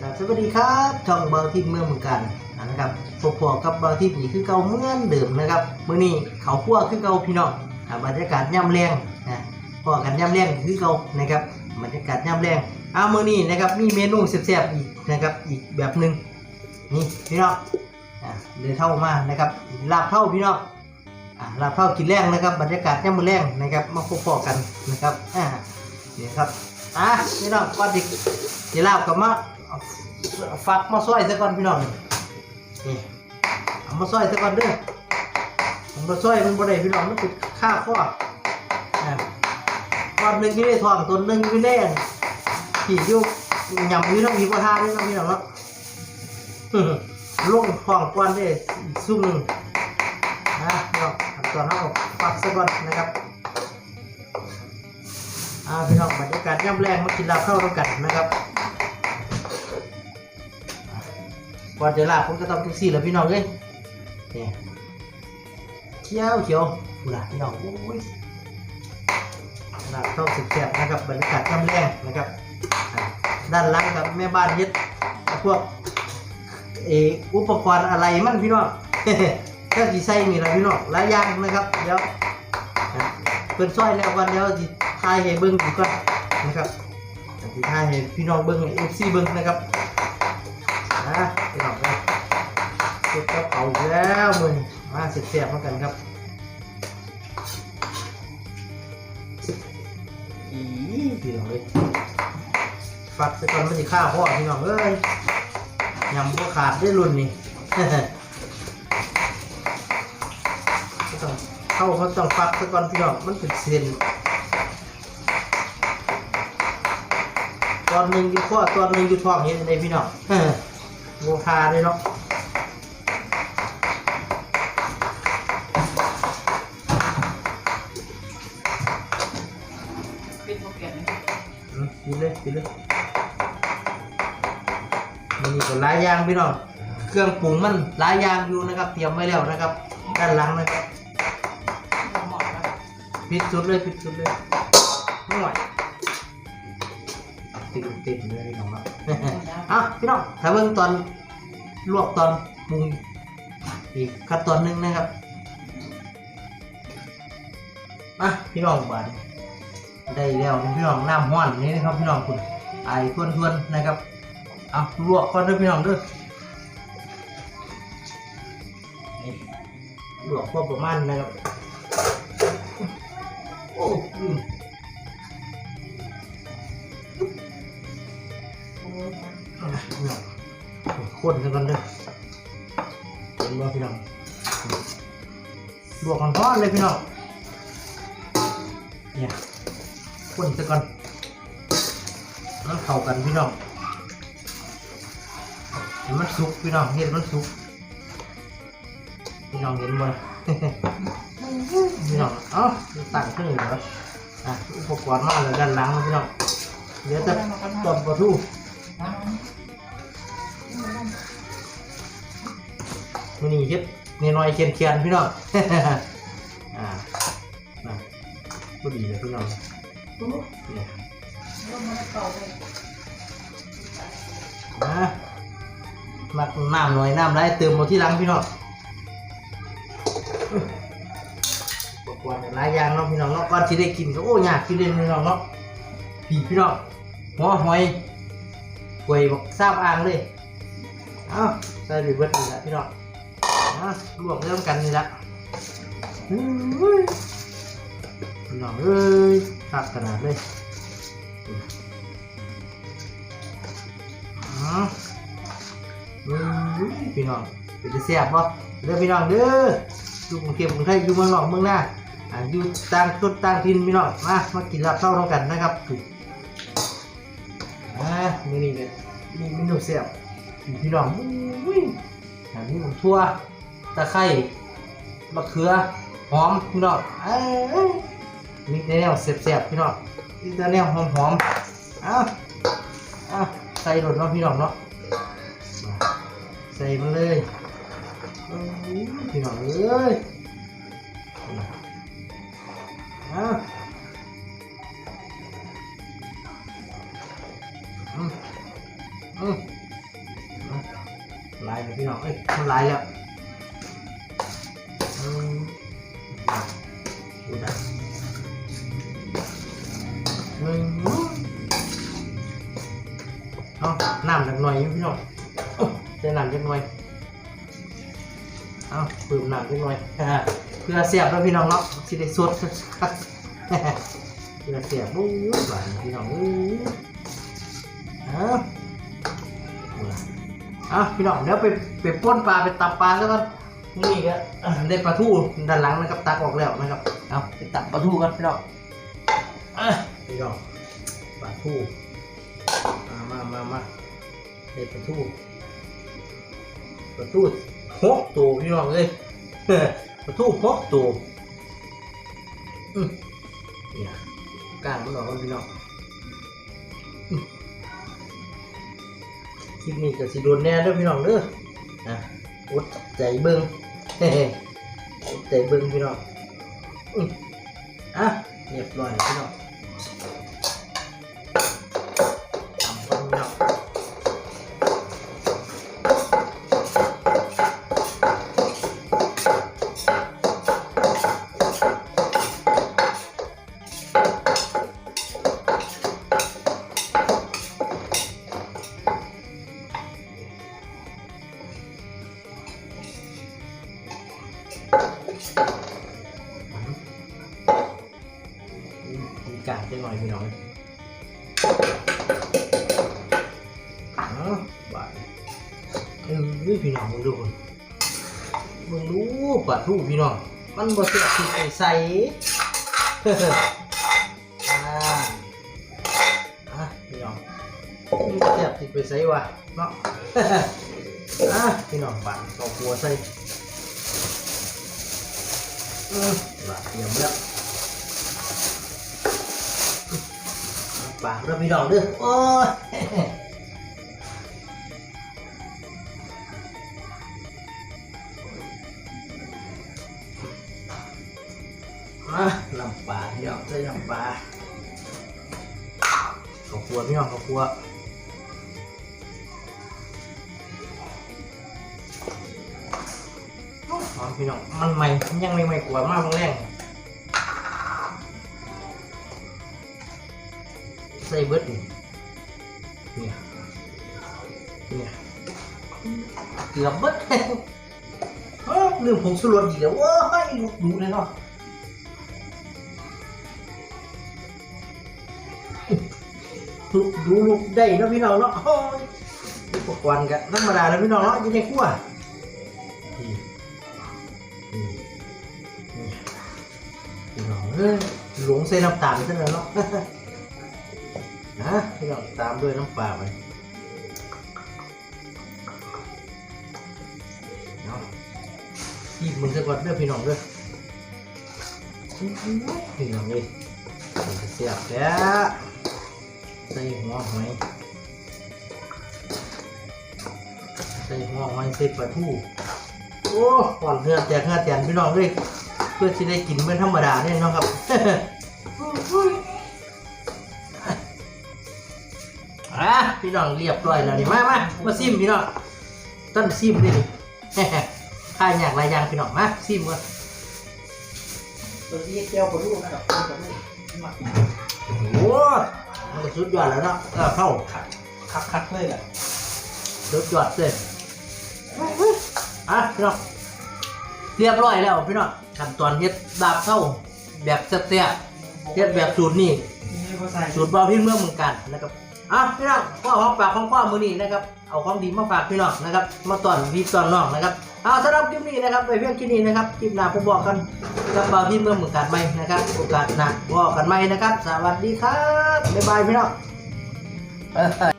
ครับสวัสดีครับช่องเบาทิพย์เมืองเมืองกันนะครับพบพอกับเบาทิพย์นี่คือเก่าเหมือนเดิมนะครับมื้อนี้เขาคั่วคือเก่าพี่น้องอ่าบรรยากาศย่ำแรงนะพอกันย่ำแรงคือเก่านะครับบรรยากาศย่ำแรงเอามื้อนี้นะครับมีเมนูแซ่บๆอีกนะครับอีกแบบหนึ่งนี่พี่น้องอ่าเดินเท่ามานะครับลาบเท่าพี่น้องอ่าลาบเท่ากินแรงนะครับ บรรยากาศย่ำมือแรงนะครับมาพบพอกันนะครับอ่านี่ครับอะพี่น้องก่อนที่จะลาบกับมา เอาฟักมาซอยซะก่อนพี่น้องนี่เอามาซอยซะก่อนเด้อผมมาซอยมันบ่ได้พี่น้องมันติดค่าข้ออ่าก้อนหนึ่งที่ได้ทองตัวหนึ่งที่ได้ขี่ยุกยำอยู่ต้องมีกว่าทานด้วยนะพี่น้องเนาะลงฟองกวนได้ซุ่มหนึ่งนะเนาะขั้นตอนเอาฟักซะก่อนนะครับอ่าพี่น้องบรรยากาศย่ำแรงมากินลาบเข้าด้วกันนะครับ ก่อนจะลาบผมก็ต้องทุกสี่แล้วพี่น้องเลยนี่เขียวเขียวดูละพี่น้องโอ้ยลาบเข้าสุดแซ่บนะครับบรรยากาศย่ำแรงนะครับ ด้านล่างกับแม่บ้านย็ดพวกเอออุปกรณ์อะไรมั่นพี่น้องก็สีใส่นี่แหละพี่น้องหลายอย่างนะครับเดี๋ยวเปิดซอยแล้วกันเดี๋ยวสิทายให้เบิ้งดีกว่านะครับสิทายให้พี่น้องเบิ้งเอฟซีเบิ้งนะครับ นะพี่น้องนะเก็บกระเป๋าแล้วมือนี้มาเสียบเหมือนกันครับอีพี่น้องเลยฟักซะก่อนมันจะฆ่าพ่อพี่น้องเอ้ยยำก็ขาดได้รุ่นนี่ต้องเข้าเขาต้องฟักซะก่อนพี่น้องมันเป็นเส้นตอนหนึ่งอยู่ข้อตอนหนึ่งอยู่ท้องเห็นในพี่น้อง คาเลยเนาะป็นโปรแกรมอืมกินเลยกินเลยนี่ก็หลายอย่างพี่น้องเครื่องปรุงมันหลายอย่างอยู่นะครับ เตรียมไว้แล้วนะครับ ด้านหลังนะครับเหมาะกับปิดสุดเลยปิดสุดเลยไม่ไหวติดติดเลยพี่น้องเนาะอะพี่น้องถ้าเบิ่งตอน ลวกตอนปรุงอีกขั้นตอนหนึงนะครับอะพี่น้องบานได้แล้วพี่น้องน้ำห้อนนี่นะครับพี่น้องคุณไอ้ทวนทวนนะครับเอาลวกก่อนด้วยพี่น้องด้วยนี่ลวกพอประมาณนะครับโอ้ คนกันกันเด้อเห็นบ่พี่น้องลวกมันทอดเลยพี่น้องเนี่ยคนซะก่อนมันเข้ากันพี่น้องเห็นมันสุกพี่น้องเห็นมันสุกพี่น้องเห็นบ่พี่น้องเอ้าตั้งขึ้นเหรออะอุปกรณ์มาเลยด้านหลังพี่น้องเดี๋ยวจะต้มปลาทู มันนี่เฮ็ดนน้อยเคียนเคียนๆพี่น้องอ่าน่ะพอดีเลยพี่น้องนี่นะมักน้ำหน่อยน้ำไรเติมหมดที่หลังพี่น้องอุปกรณ์หลายอย่างเนาะพี่น้องเนาะก่อนที่ได้กินก็โอ้ยากกินเล่นพี่น้องเนาะพี่พี่น้องหัวหอยหวยบอกทราบอ่างเลยเอ้าใส่ไปเบิดนี่ละพี่น้อง นะรวมเริ่มกันนี่ละอื้อพี่น้องเอ้ยขาดขนาดเลยพี่น้องเป็นจะเสียบบ่เด้อพี่น้องเด้ออยู่กรุงเทพกรุงไทยอยู่เมืองนอกเมืองหน้าอายู่ต่างทุนต่างถิ่นพี่น้องมามากินลาบเท่าเท่ากันนะครับอ่ามื้อนี้เนี่ยมีเมนูเสียบพี่น้องอุ้ยอันนี้ผมทั่ว ตะไคร้มะเขือหอมพี่น้องมีแต่แนวเสียบๆพี่น้องมีแต่แนวหอมๆอ้าวอ้าวใส่รถเนาะพี่น้องเนาะใส่มันเลยพี่น้องเอ้ยอะอืมอืมลายเลยพี่น้องเอ้ยมันลายแล้ว ดูนะอืมเอาน้ำจักหน่อยพี่น้องโอ้ใส่น้ำจักหน่อยเอาเพิ่มน้ำจักหน่อยเพื่อเสียบแล้วพี่น้องเนาะสิได้สดเพื่อเสียบบู๊หวานพี่น้องอู้เอาเอาล่ะพี่น้องเดี๋ยวไปไปป้นปลาไปตับปลาซะก่อน นี่ก็ได้ปลาทูด้านหลังนะครับ ตักออกแล้วนะครับเอาไปตับปลาทูกันพี่น้องอะพี่น้องปลาทูมามามามาได้ปลาทูปลาทูหกตัวพี่น้องเลยปลาทูหกตัวอืมเนี่ยกล้างมันออกกันพี่น้องคลิปนี้ก็สิโดนแน่เด้วยพี่น้องเด้ออะ อดใจเบิ้งเฮ้ใจเบิ้งพี่น้องอืมอะเรียบร้อยพี่น้อง มีกาดได้หน่อยพี่น้องอ๋อบาดเออพี่น้องมึงดูคนมึงรู้ปลาทูพี่น้อง มันบ่เสียที่ไปใส่อ่าอะพี่น้องมันบ่เสียที่ไปใส่วะเนาะ อะพี่น้องบาดก็กลัวใส่ เออบาเตรียมแล้วปากเริ่มมีดอกเด้อโอ้ยมาลำปลาพี่น้องใส่ลำปลาข้าวคั่วพี่น้องข้าวคั่ว อมพี่น้อง มันใหม่ยังไม่ใหม่กว่ามากแรงใส่เบิดนี่เนี่ยเนี่ยเกือบเบิดเอ้าลืมผงสุรสอีกแล้วว้ายดูเลยเนาะดูลุกได้เนาะพี่น้องเนาะโอ้ยอุปกรณ์กันธรรมดาแล้วพี่น้องเนาะอยังไงขั้ว หลงใส่น้ำตาลซะแล้วเนาะนะพี่น้องตามด้วยน้ำปลาไปเอาะอีกมึงจะกดเด้อพี่น้องเด้อพี่น้องเลยมันจะเสียบแล้วใส่หัวหอยใส่หัวหอยใส่ปลาทูโอ้ก่อนเหือแตกเหือแตนพี่น้องเลย พื่อที่ได้กินเป็นธรรมดาเนี่ยเนาะครับอะพี่น้องเรียบร้อยแล้วนี่มามามาซิมพี่น้องต้นซิมนี่ข้ายอยางไรยางพี่น้องมาซิมก่อนตัวที่เจียวกระดูกนะครับโอ้โหมันสุดยอดแล้วเนาะเข้าคักคักคักเลยแหละสุดยอดเลยอะพี่น้อง เรียบร้อยแล้วพี่น้องขั้นตอนเฮ็ดดาบเข้าแบบแซ่บๆเฮ็ดแบบสูตรนี่สูตรบาพี่เมืองเมืองกันนะครับอะพี่น้องพ่อของปากของพ่อมือนี้นะครับเอาของดีมาฝากพี่น้องนะครับ มาตอนพี่ตอนน้องนะครับเอาสำหรับคลิปนี้นะครับไปเพียงแค่นี้นะครับคลิปหน้าผมบอกกันกับบาพี่เมืองเมืองกันใหมนะครับโอกาสหน้าบอกกันใหมนะครับ สวัสดีครับบ๊ายบายพี่น้อง